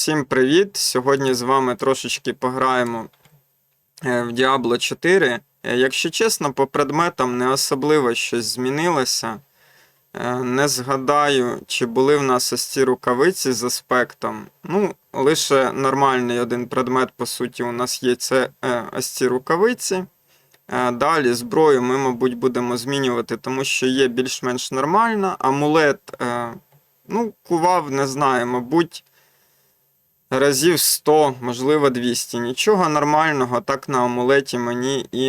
Всім привіт! Сьогодні з вами трошечки пограємо е, в Diablo 4. Е, Якщо чесно, по предметам не особливо щось змінилося. Е, Не згадаю, чи були в нас ось ці рукавиці з аспектом. Ну, лише нормальний один предмет, по суті, у нас є це ось ці рукавиці. Далі зброю ми, мабуть, будемо змінювати, тому що є більш-менш нормальна. Амулет, ну, кував, не знаю, мабуть, разів 100, можливо, 200. Нічого нормального так на амулеті мені і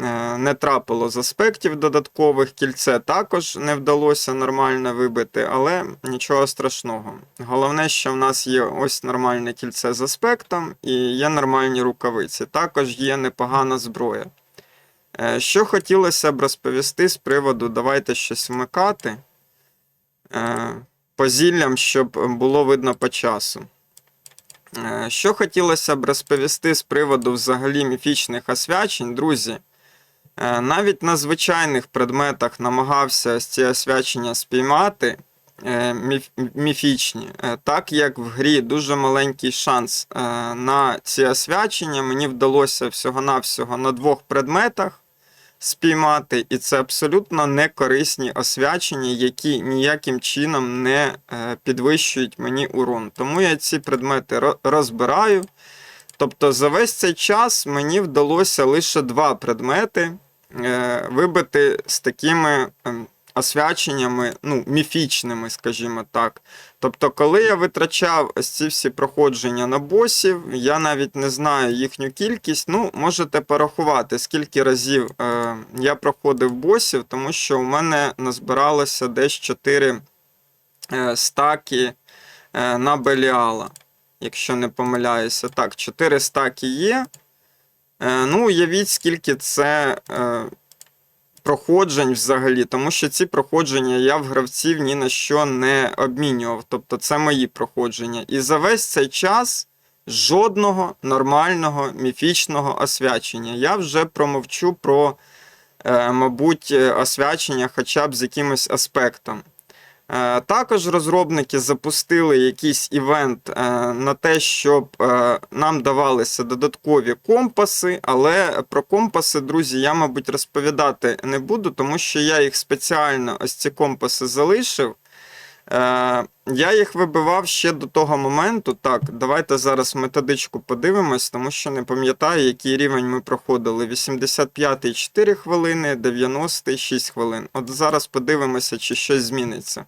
е, не трапило з аспектів додаткових. Кільце також не вдалося нормально вибити, але нічого страшного. Головне, що в нас є ось нормальне кільце з аспектом і є нормальні рукавиці. Також є непогана зброя. Е, Що хотілося б розповісти з приводу, давайте щось вмикати е, по зіллям, щоб було видно по часу. Е, Що хотілося б розповісти з приводу взагалі міфічних освячень, друзі. е, Навіть на звичайних предметах намагався ці освячення спіймати е, міф, міфічні, так як в грі дуже маленький шанс на ці освячення, мені вдалося всього-навсього на двох предметах спіймати, і це абсолютно некорисні освячення, які ніяким чином не е, підвищують мені урон. Тому я ці предмети розбираю. Тобто за весь цей час мені вдалося лише два предмети е, вибити з такими ем, освяченнями, ну, міфічними, скажімо так. Тобто, коли я витрачав ось ці всі проходження на босів, я навіть не знаю їхню кількість. Ну, можете порахувати, скільки разів е, я проходив босів, тому що у мене назбиралося десь 4 е, стаки е, на Беліала, якщо не помиляюся. Так, 4 стаки є. Е, ну, уявіть, скільки це. Е, проходжень взагалі, тому що ці проходження я в гравців ні на що не обмінював. Тобто це мої проходження. І за весь цей час жодного нормального міфічного освячення. Я вже промовчу про, е, мабуть, е, освячення хоча б з якимось аспектом. Е, Також розробники запустили якийсь івент е, на те, щоб е, нам давалися додаткові компаси, але про компаси, друзі, я, мабуть, розповідати не буду, тому що я їх спеціально ось ці компаси залишив. Я їх вибивав ще до того моменту. Так, давайте зараз методичку подивимось, тому що не пам'ятаю, який рівень ми проходили. 85 4 хвилини, 90 6 хвилин. От зараз подивимося, чи щось зміниться.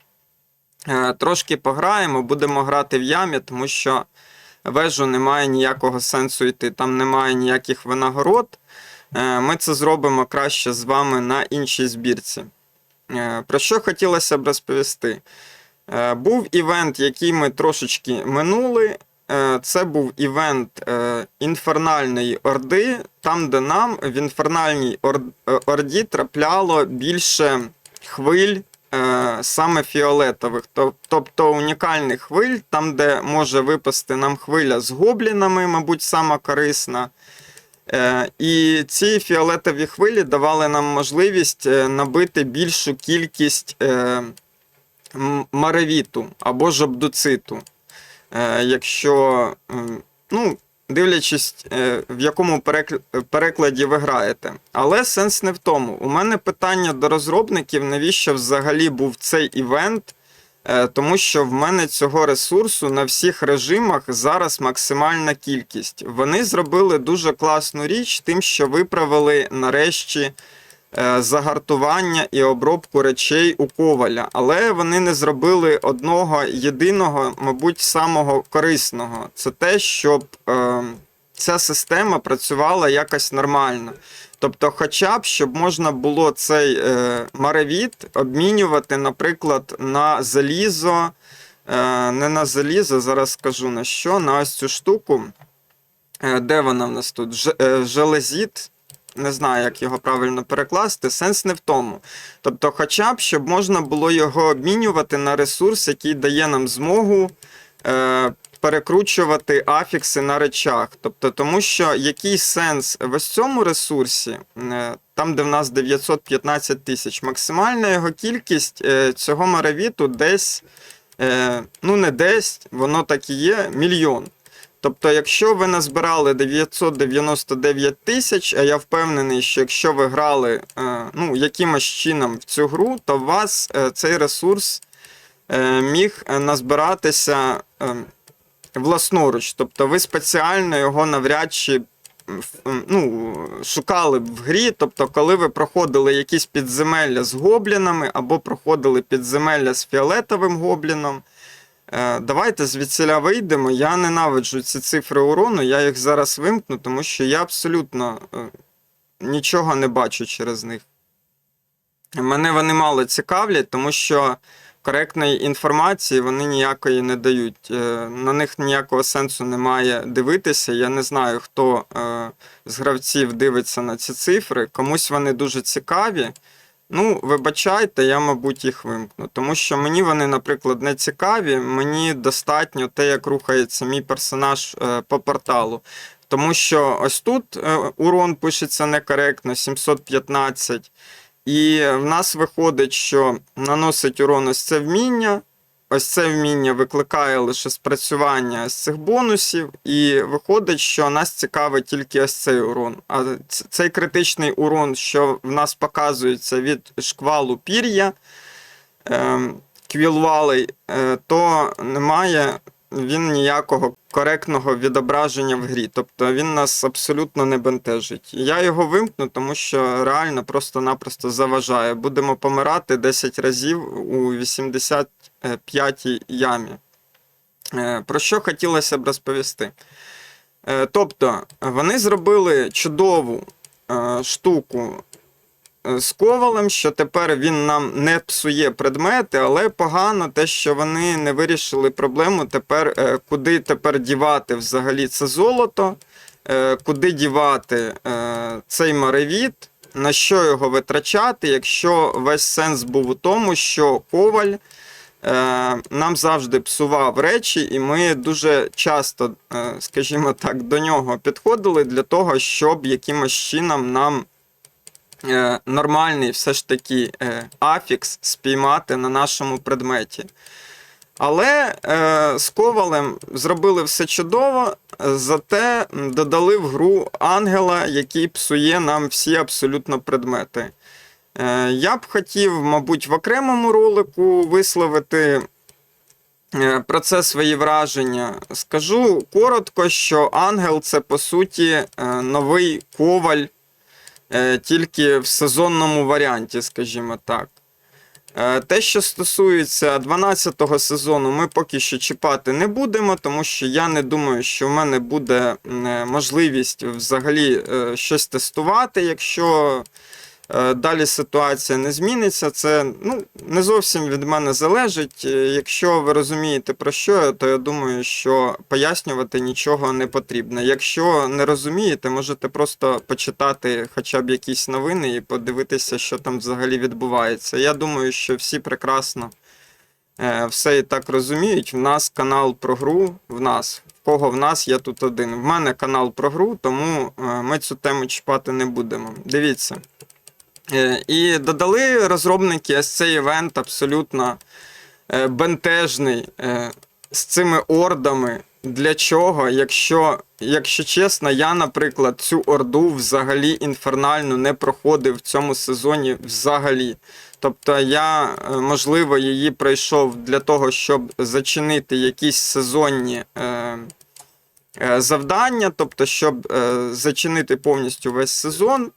Е, Трошки пограємо, будемо грати в ямі, тому що вежу немає ніякого сенсу йти, там немає ніяких винагород. Е, Ми це зробимо краще з вами на іншій збірці. Е, Про що хотілося б розповісти? Був івент, який ми трошечки минули. Це був івент інфернальної орди, там, де нам в інфернальній орді трапляло більше хвиль саме фіолетових, тобто унікальних хвиль, там, де може випасти нам хвиля з гоблінами, мабуть, сама корисна. Е, І ці фіолетові хвилі давали нам можливість е, набити більшу кількість е, маревіту або ж. Е, Якщо, ну, дивлячись, е, в якому перекладі ви граєте. Але сенс не в тому. У мене питання до розробників, навіщо взагалі був цей івент. Е, Тому що в мене цього ресурсу на всіх режимах зараз максимальна кількість. Вони зробили дуже класну річ, тим, що виправили нарешті загартування і обробку речей у коваля. Але вони не зробили одного єдиного, мабуть, самого корисного. Це те, щоб е, ця система працювала якось нормально. Тобто, хоча б щоб можна було цей е, маревіт обмінювати, наприклад, на залізо, е, не на залізо, зараз скажу на що, на ось цю штуку. Е, де вона в нас тут? Е, железіт. Не знаю, як його правильно перекласти. Сенс не в тому. Тобто, хоча б щоб можна було його обмінювати на ресурс, який дає нам змогу е, перекручувати афікси на речах. Тобто, тому що який сенс в ось цьому ресурсі, е, там, де в нас 915 тисяч, максимальна його кількість е, цього маравіту десь е, ну не десь, воно так і є, мільйон. Тобто, якщо ви назбирали 999 тисяч, а я впевнений, що якщо ви грали е, ну, якимось чином в цю гру, то у вас е, цей ресурс е, міг назбиратися власноруч. Тобто ви спеціально його навряд чи ну, шукали б в грі. Тобто, коли ви проходили якісь підземелля з гоблінами або проходили підземелля з фіолетовим гобліном. Е, Давайте звідсіля вийдемо. Я ненавиджу ці цифри урону, я їх зараз вимкну, тому що я абсолютно е, нічого не бачу через них. Мене вони мало цікавлять, тому що коректної інформації вони ніякої не дають. Е, На них ніякого сенсу немає дивитися. Я не знаю, хто з гравців дивиться на ці цифри. Комусь вони дуже цікаві. Ну, вибачайте, я, мабуть, їх вимкну. Тому що мені вони, наприклад, не цікаві. Мені достатньо те, як рухається мій персонаж е, по порталу. Тому що ось тут е, урон пишеться некоректно, 715. І в нас виходить, що наносить урон ось це вміння. Ось це вміння викликає лише спрацювання з цих бонусів, і виходить, що нас цікавить тільки ось цей урон. А цей критичний урон, що в нас показується від шквалу пір'я ем, квілвалей, е, то немає він ніякого коректного відображення в грі. Тобто він нас абсолютно не бентежить. Я його вимкну, тому що реально просто-напросто заважає. Будемо помирати 10 разів у 85-й ямі. Е, Про що хотілося б розповісти? Е, Тобто, вони зробили чудову е, штуку з ковалем, що тепер він нам не псує предмети, але погано те, що вони не вирішили проблему тепер, е, куди тепер дівати взагалі це золото, е, куди дівати е, цей маревіт, на що його витрачати, якщо весь сенс був у тому, що коваль нам завжди псував речі, і ми дуже часто, скажімо так, до нього підходили для того, щоб якимось чином нам нормальний все ж таки е, афікс спіймати на нашому предметі. Але е, з ковалем зробили все чудово, е, зате додали в гру ангела, який псує нам всі абсолютно предмети. Е, я б хотів, мабуть, в окремому ролику висловити е, про це свої враження. Скажу коротко, що ангел це по суті е, новий коваль, е, тільки в сезонному варіанті, скажімо так. Е, Те, що стосується 12-го сезону, ми поки що чіпати не будемо, тому що я не думаю, що в мене буде е, можливість взагалі е, щось тестувати, якщо е, далі ситуація не зміниться. Це ну, не зовсім від мене залежить. Е, Якщо ви розумієте про що, то я думаю, що пояснювати нічого не потрібно. Якщо не розумієте, можете просто почитати хоча б якісь новини і подивитися, що там взагалі відбувається. Я думаю, що всі прекрасно е, все і так розуміють. В нас канал про гру, в нас. Кого в нас, я тут один. В мене канал про гру, тому е, ми цю тему чіпати не будемо. Дивіться. Е, І додали розробники цей івент абсолютно е, бентежний е, з цими ордами. Для чого? Якщо, якщо чесно, я, наприклад, цю орду взагалі інфернальну не проходив в цьому сезоні взагалі. Тобто я, можливо, її пройшов для того, щоб зачинити якісь сезонні е, завдання, тобто, щоб е, зачинити повністю весь сезон,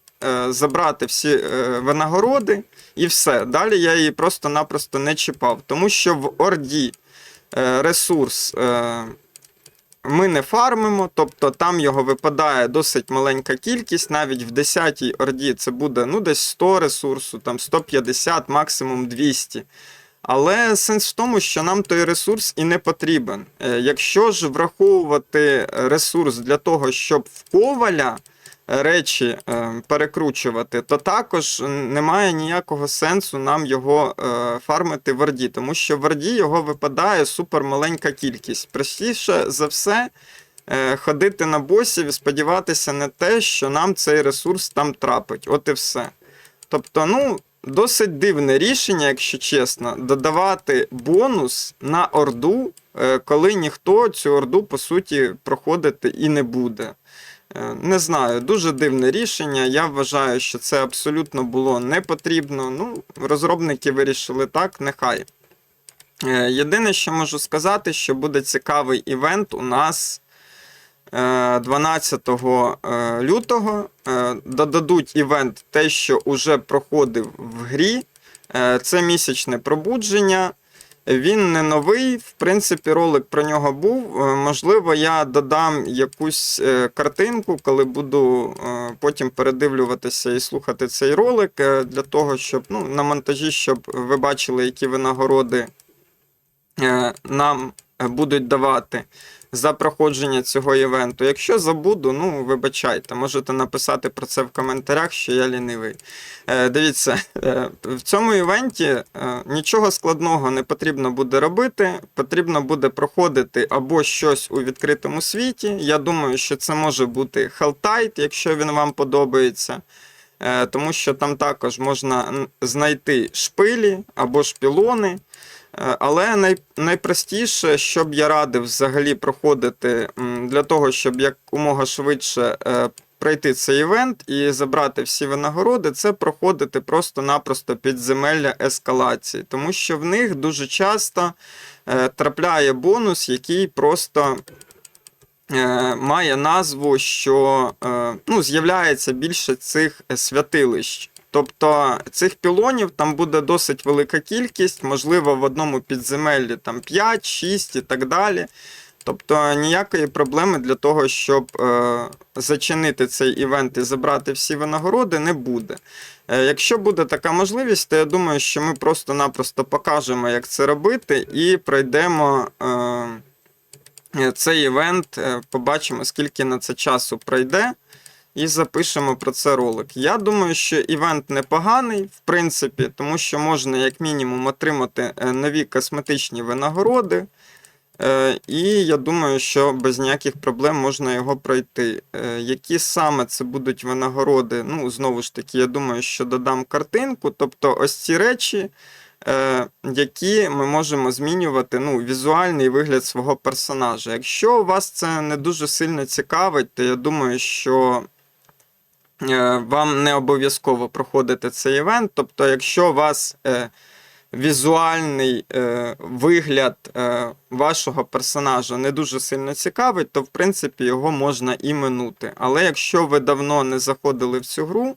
забрати всі е, винагороди і все. Далі я її просто-напросто не чіпав, тому що в Орді е, ресурс. Е, ми не фармимо, тобто там його випадає досить маленька кількість, навіть в 10-й орді це буде ну, десь 100 ресурсу, там 150, максимум 200. Але сенс в тому, що нам той ресурс і не потрібен. Е, Якщо ж враховувати ресурс для того, щоб в коваля речі е, перекручувати, то також немає ніякого сенсу нам його е, фармити в Орді, тому що в Орді його випадає супермаленька кількість. Простіше за все. е, Ходити на босів і сподіватися на те, що нам цей ресурс там трапить. От і все. Тобто, ну, досить дивне рішення, якщо чесно, додавати бонус на орду, коли ніхто цю орду, по суті, проходити і не буде. Е, Не знаю, дуже дивне рішення. Я вважаю, що це абсолютно було не потрібно. Ну, розробники вирішили так, нехай. Е, Єдине, що можу сказати, що буде цікавий івент у нас е, 12 е, лютого. Додадуть івент те, що вже проходив в грі. Це місячне пробудження. Він не новий, в принципі, ролик про нього був. Е, Можливо, я додам якусь е, картинку, коли буду е, потім передивлюватися і слухати цей ролик, для того, щоб ну, на монтажі, щоб ви бачили, які винагороди нам будуть давати за проходження цього івенту. Якщо забуду, ну вибачайте, можете написати про це в коментарях, що я лінивий. Е, дивіться, е, в цьому івенті е, нічого складного не потрібно буде робити. Потрібно буде проходити або щось у відкритому світі. Я думаю, що це може бути Helltide, якщо він вам подобається. Е, Тому що там також можна знайти шпилі або шпілони. Е, Але най, найпростіше, що б я радив взагалі проходити для того, щоб якомога швидше е, пройти цей івент і забрати всі винагороди, це проходити просто-напросто підземелля ескалації, тому що в них дуже часто е, трапляє бонус, який просто має назву, що ну, з'являється більше цих святилищ. Тобто цих пілонів там буде досить велика кількість, можливо, в одному підземеллі там 5, 6 і так далі. Тобто ніякої проблеми для того, щоб е, зачинити цей івент і забрати всі винагороди, не буде. Е, якщо буде така можливість, то я думаю, що ми просто-напросто покажемо, як це робити, і пройдемо е, е, цей івент, е, побачимо, скільки на це часу пройде. І запишемо про це ролик. Я думаю, що івент непоганий, в принципі, тому що можна як мінімум отримати е, нові косметичні винагороди. Е, І я думаю, що без ніяких проблем можна його пройти. Е, Які саме це будуть винагороди? Ну, знову ж таки, я думаю, що додам картинку. Тобто, ось ці речі, які ми можемо змінювати ну, візуальний вигляд свого персонажа. Якщо вас це не дуже сильно цікавить, то я думаю, що вам не обов'язково проходити цей івент. Тобто, якщо вас е, візуальний е, вигляд е, вашого персонажа не дуже сильно цікавить, то в принципі його можна і минути. Але якщо ви давно не заходили в цю гру, е,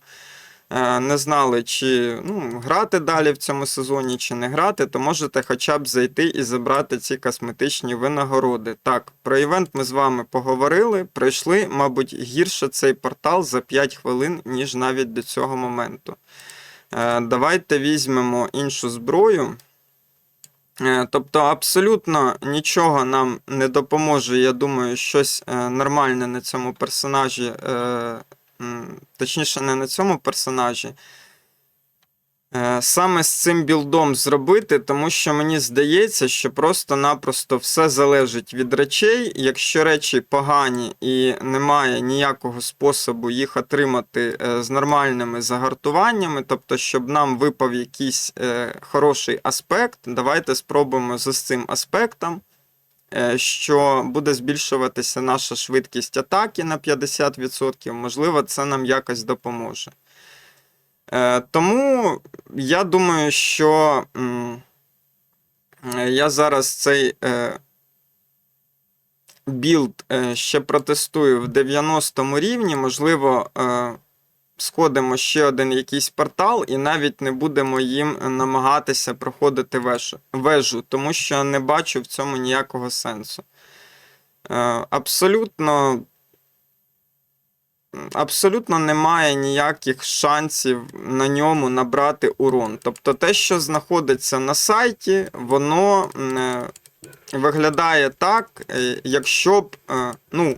не знали, чи ну, грати далі в цьому сезоні, чи не грати, то можете хоча б зайти і забрати ці косметичні винагороди. Так, про івент ми з вами поговорили, пройшли, мабуть, гірше цей портал за 5 хвилин, ніж навіть до цього моменту. Е, Давайте візьмемо іншу зброю. Е, Тобто абсолютно нічого нам не допоможе, я думаю, щось е, нормальне на цьому персонажі, е, точніше, не на цьому персонажі. е, Саме з цим білдом зробити, тому що мені здається, що просто-напросто все залежить від речей. Якщо речі погані і немає ніякого способу їх отримати е, з нормальними загартуваннями, тобто, щоб нам випав якийсь е, хороший аспект, давайте спробуємо з цим аспектом, що буде збільшуватися наша швидкість атаки на 50%. Можливо, це нам якось допоможе. Е, Тому я думаю, що е, я зараз цей е, білд е, ще протестую в 90 рівні. Можливо, е, сходимо ще один якийсь портал, і навіть не будемо їм намагатися проходити вежу, вежу тому що не бачу в цьому ніякого сенсу. Е, Абсолютно абсолютно немає ніяких шансів на ньому набрати урон. Тобто те, що знаходиться на сайті, воно е, виглядає так, е, якщо б, е, ну,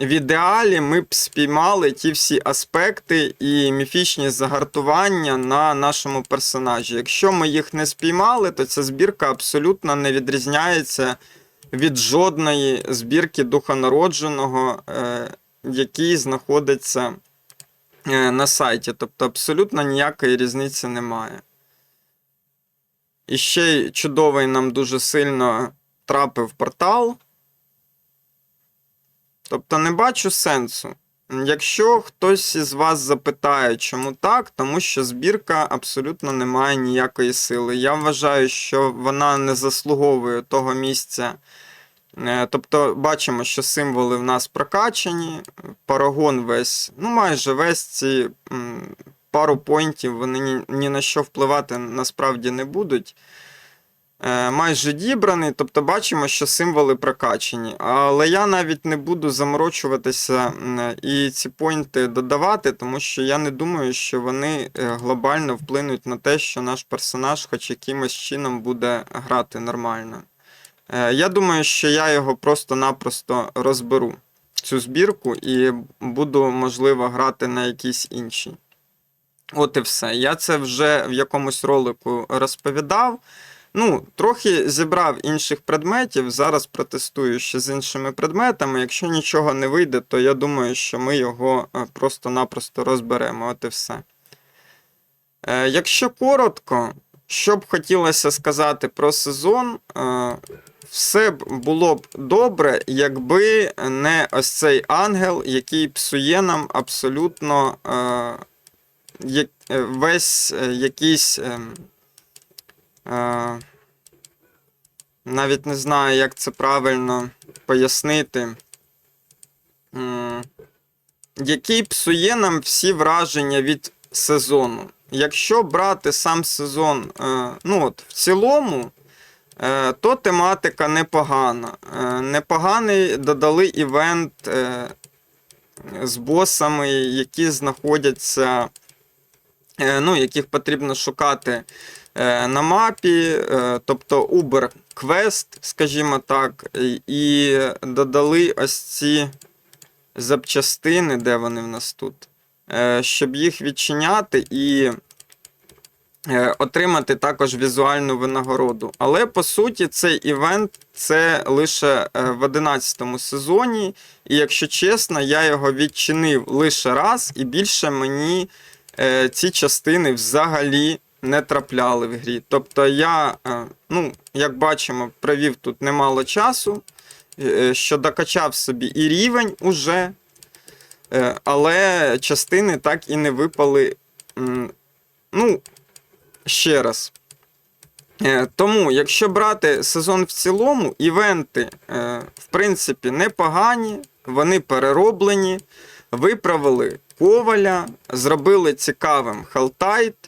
в ідеалі ми б спіймали ті всі аспекти і міфічні загартування на нашому персонажі. Якщо ми їх не спіймали, то ця збірка абсолютно не відрізняється від жодної збірки духонародженого, е, який знаходиться е, на сайті. Тобто абсолютно ніякої різниці немає. І ще чудовий нам дуже сильно трапив портал. Тобто не бачу сенсу. Якщо хтось із вас запитає, чому так, тому що збірка абсолютно не має ніякої сили. Я вважаю, що вона не заслуговує того місця. Е, Тобто бачимо, що символи в нас прокачані, парагон весь, ну майже весь ці пару поінтів, вони ні, ні на що впливати насправді не будуть. Е, майже дібраний, тобто бачимо, що символи прокачані. Але я навіть не буду заморочуватися і ці поінти додавати, тому що я не думаю, що вони е, глобально вплинуть на те, що наш персонаж хоч якимось чином буде грати нормально. Е, Я думаю, що я його просто-напросто розберу, цю збірку, і буду, можливо, грати на якійсь іншій. От і все. Я це вже в якомусь ролику розповідав. Ну, трохи зібрав інших предметів. Зараз протестую ще з іншими предметами. Якщо нічого не вийде, то я думаю, що ми його е, просто-напросто розберемо. От і все. Е, Якщо коротко, що б хотілося сказати про сезон, е, все б було б добре, якби не ось цей ангел, який псує нам абсолютно весь якийсь. Е, навіть не знаю, як це правильно пояснити. Який псує нам всі враження від сезону. Якщо брати сам сезон, е, ну от в цілому, е, то тематика непогана. Непоганий додали івент з босами, які знаходяться, ну, яких потрібно шукати на мапі, е, тобто Uber Quest, скажімо так, і- додали ось ці запчастини, де вони в нас тут, е, щоб їх відчиняти і е, отримати також візуальну винагороду. Але по суті, цей івент це лише е, в 11 сезоні, і якщо чесно, я його відчинив лише раз, і більше мені е, ці частини взагалі не трапляли в грі. Тобто я, е, ну, як бачимо, провів тут немало часу, е, що докачав собі і рівень уже, е, але частини так і не випали. Ну, ще раз. Е, Тому, якщо брати сезон в цілому, івенти, е, в принципі, непогані, вони перероблені, виправили коваля, зробили цікавим Халтайт,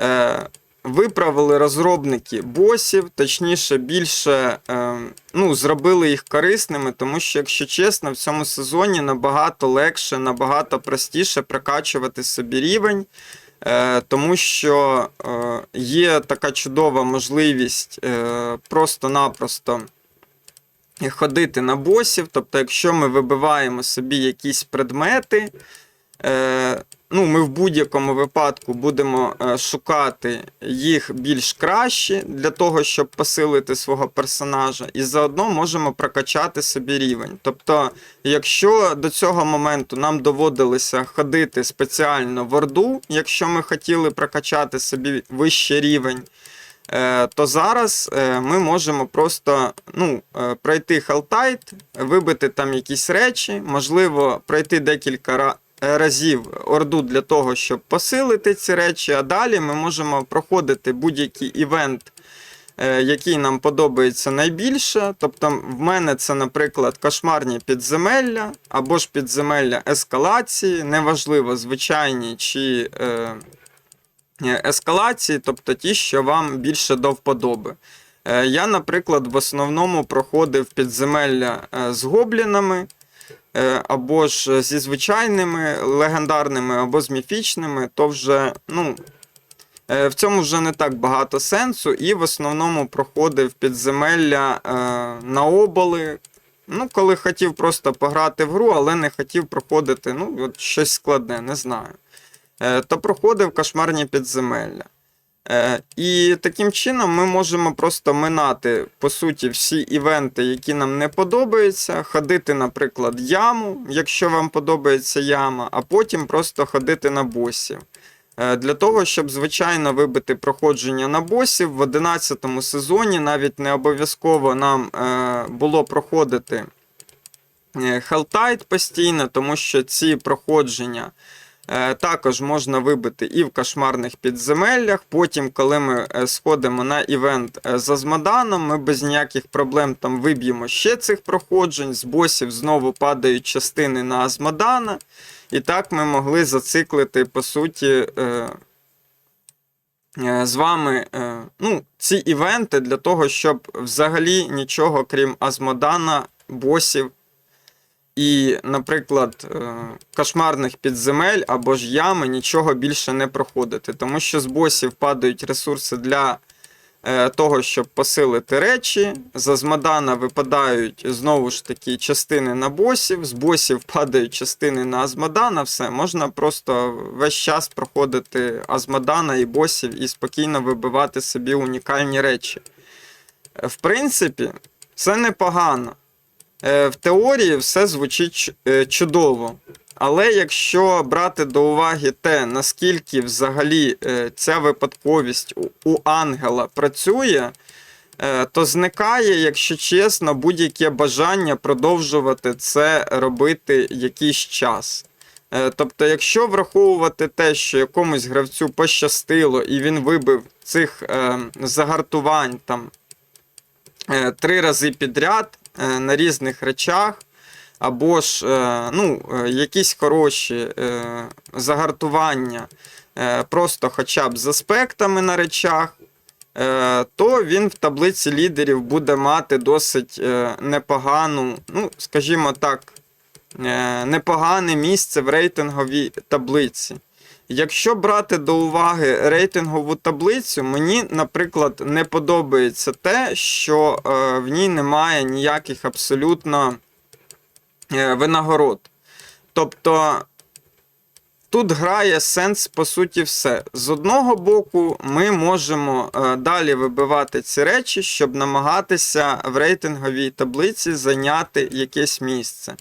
е, виправили розробники босів, точніше, більше е, ну, зробили їх корисними, тому що, якщо чесно, в цьому сезоні набагато легше, набагато простіше прокачувати собі рівень. Е, тому що е, є така чудова можливість е, просто-напросто ходити на босів. Тобто, якщо ми вибиваємо собі якісь предмети, ну, ми в будь-якому випадку будемо е, шукати їх більш кращі для того, щоб посилити свого персонажа, і заодно можемо прокачати собі рівень. Тобто, якщо до цього моменту нам доводилося ходити спеціально в Орду, якщо ми хотіли прокачати собі вищий рівень, е, то зараз е, ми можемо просто ну, пройти Халтайт, вибити там якісь речі, можливо, пройти декілька разів разів Орду для того, щоб посилити ці речі, а далі ми можемо проходити будь-який івент, е, який нам подобається найбільше. Тобто, в мене це, наприклад, кошмарні підземелля або ж підземелля ескалації, неважливо, звичайні чи е, е, ескалації, тобто ті, що вам більше до вподоби. Е, Я, наприклад, в основному проходив підземелля е, з гоблінами. Е, або ж зі звичайними легендарними, або з міфічними, то вже ну, е, в цьому вже не так багато сенсу. І в основному проходив підземелля е, на оболи. Ну, коли хотів просто пограти в гру, але не хотів проходити ну, от щось складне, не знаю. Е, то проходив кошмарні підземелля. Е, І таким чином ми можемо просто минати, по суті, всі івенти, які нам не подобаються, ходити, наприклад, яму, якщо вам подобається яма, а потім просто ходити на босів. Е, Для того, щоб звичайно вибити проходження на босів в 11 сезоні, навіть не обов'язково нам е, було проходити Helltide постійно, тому що ці проходження також можна вибити і в кошмарних підземеллях. Потім, коли ми е, сходимо на івент е, з Азмоданом, ми без ніяких проблем там виб'ємо ще цих проходжень. З босів знову падають частини на Азмодана. І так ми могли зациклити, по суті, е, е, з вами е, ну, ці івенти для того, щоб взагалі нічого, крім Азмодана, босів і, наприклад, е, кошмарних підземель або ж ями нічого більше не проходити. Тому що з босів падають ресурси для е, того, щоб посилити речі. З Азмодана випадають знову ж таки частини на босів, з босів падають частини на Азмодана. Все, можна просто весь час проходити Азмодана і босів і спокійно вибивати собі унікальні речі. Е, В принципі, це непогано. Е, В теорії все звучить е, чудово. Але якщо брати до уваги те, наскільки взагалі е, ця випадковість у- ангела працює, то зникає, якщо чесно, будь-яке бажання продовжувати це робити якийсь час. Тобто, якщо враховувати те, що якомусь гравцю пощастило і він вибив цих е, загартувань там три рази підряд на різних речах, або ж е, ну, е, якісь хороші е, загартування е, просто хоча б з аспектами на речах, е, то він в таблиці лідерів буде мати досить е, непогану, ну, скажімо так, е, непогане місце в рейтинговій таблиці. Якщо брати до уваги рейтингову таблицю, мені, наприклад, не подобається те, що е, в ній немає ніяких абсолютно е, винагород. Тобто тут грає сенс, по суті, все. З одного боку, ми можемо е, далі вибивати ці речі, щоб намагатися в рейтинговій таблиці зайняти якесь місце.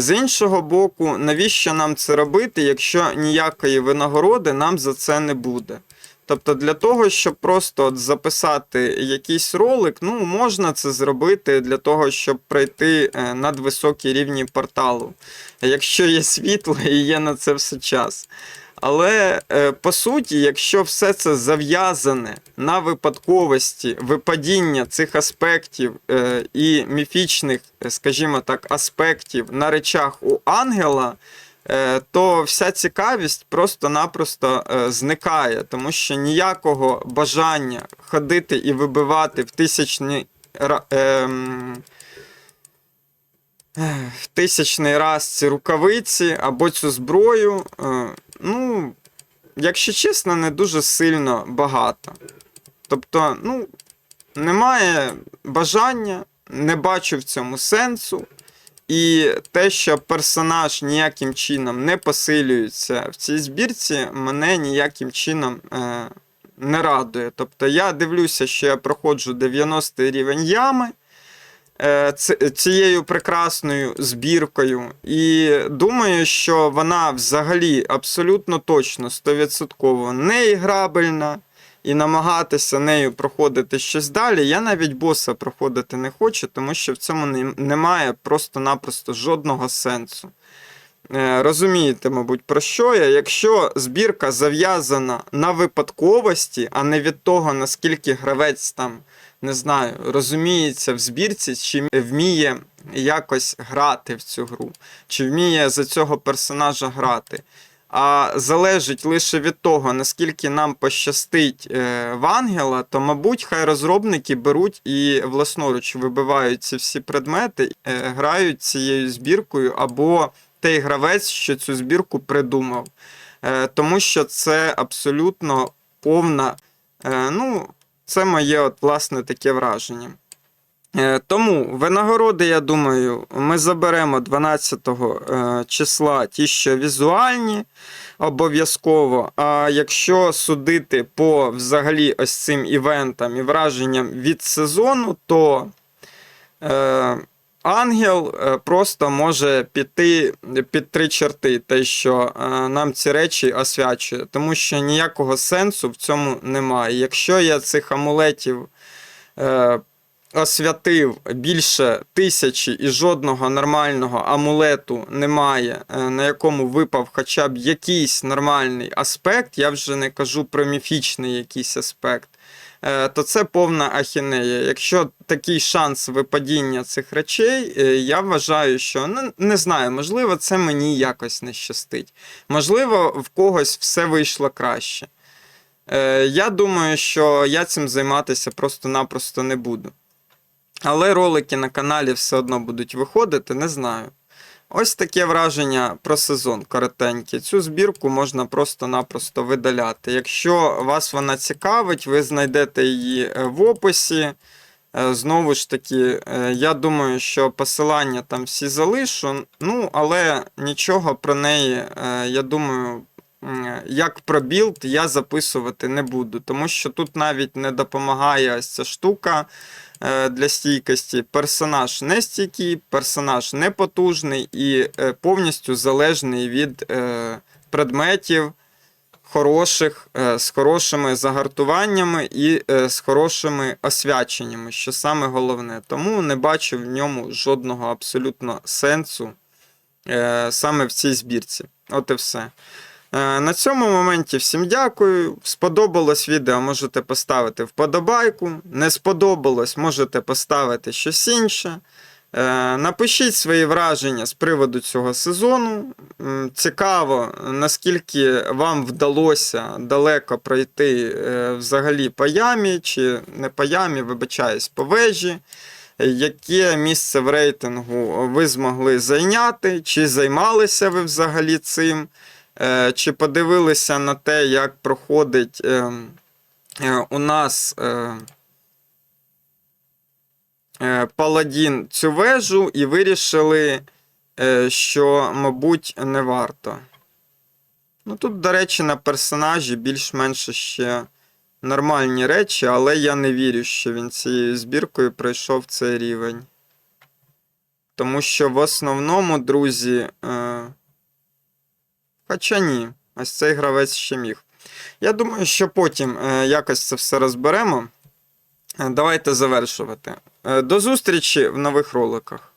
З іншого боку, навіщо нам це робити, якщо ніякої винагороди нам за це не буде? Тобто для того, щоб просто от записати якийсь ролик, ну можна це зробити для того, щоб пройти е, надвисокі рівні порталу, якщо є світло і є на це все час. Але е, по суті, якщо все це зав'язане на випадковості випадіння цих аспектів е, і міфічних, е, скажімо так, аспектів на речах у ангела, то вся цікавість просто-напросто зникає, тому що ніякого бажання ходити і вибивати в тисячні. в тисячний раз ці рукавиці або цю зброю, ну, якщо чесно, не дуже сильно багато. Тобто, ну, немає бажання, не бачу в цьому сенсу. І те, що персонаж ніяким чином не посилюється в цій збірці, мене ніяким чином е, не радує. Тобто я дивлюся, що я проходжу 90 рівень ями цією прекрасною збіркою, і думаю, що вона взагалі абсолютно точно 100% не іграбельна. І намагатися нею проходити щось далі. Я навіть боса проходити не хочу, тому що в цьому немає просто-напросто жодного сенсу. Е, Розумієте, мабуть, про що я? Якщо збірка зав'язана на випадковості, а не від того, наскільки гравець там, не знаю, розуміється в збірці, чи вміє якось грати в цю гру, чи вміє за цього персонажа грати. А залежить лише від того, наскільки нам пощастить е, в ангела, то, мабуть, хай розробники беруть і власноруч вибивають ці всі предмети, е, грають цією збіркою, або той гравець, що цю збірку придумав. Е, тому що це абсолютно повна. Ну, це моє от, власне таке враження. Е, Тому винагороди, я думаю, ми заберемо 12 е, числа ті, що візуальні, обов'язково. А якщо судити по взагалі ось цим івентам і враженням від сезону, то е, ангел е, просто може піти під три чорти, те, що е, нам ці речі освячує, тому що ніякого сенсу в цьому немає. Якщо я цих амулетів. Е, освятив більше тисячі і жодного нормального амулету немає, на якому випав хоча б якийсь нормальний аспект, я вже не кажу про міфічний якийсь аспект, то це повна ахінея. Якщо такий шанс випадіння цих речей, е, я вважаю, що ну, не знаю, можливо, це мені якось не щастить. Можливо, в когось все вийшло краще. Е, Я думаю, що я цим займатися просто-напросто не буду. Але ролики на каналі все одно будуть виходити, не знаю. Ось таке враження про сезон коротеньке. Цю збірку можна просто-напросто видаляти. Якщо вас вона цікавить, ви знайдете її е, в описі. Е, Знову ж таки, е, я думаю, що посилання там всі залишу. Ну, але нічого про неї, я думаю, як про білд я записувати не буду, тому що тут навіть не допомагає ось ця штука е, для стійкості. Персонаж не стійкий, персонаж не потужний і е, повністю залежний від е, предметів хороших, з хорошими загартуваннями і з хорошими освяченнями, що саме головне. Тому не бачу в ньому жодного абсолютно сенсу саме в цій збірці. От і все. Е, На цьому моменті всім дякую. Сподобалось відео, можете поставити вподобайку. Не сподобалось, можете поставити щось інше. Е, Напишіть свої враження з приводу цього сезону. Цікаво, наскільки вам вдалося далеко пройти е, взагалі по ямі, чи не по ямі, вибачаюсь, по вежі. Яке місце в рейтингу ви змогли зайняти, чи займалися ви взагалі цим? Е, Чи подивилися на те, як проходить е, е, у нас е, Паладін цю вежу і вирішили, що, мабуть, не варто. Ну, тут, до речі, на персонажі більш-менш ще нормальні речі, але я не вірю, що він цією збіркою пройшов цей рівень. Тому що в основному, друзі. Хоча ні, ось цей гравець ще міг. Я думаю, що потім е, якось це все розберемо. Е, Давайте завершувати. Е, До зустрічі в нових роликах.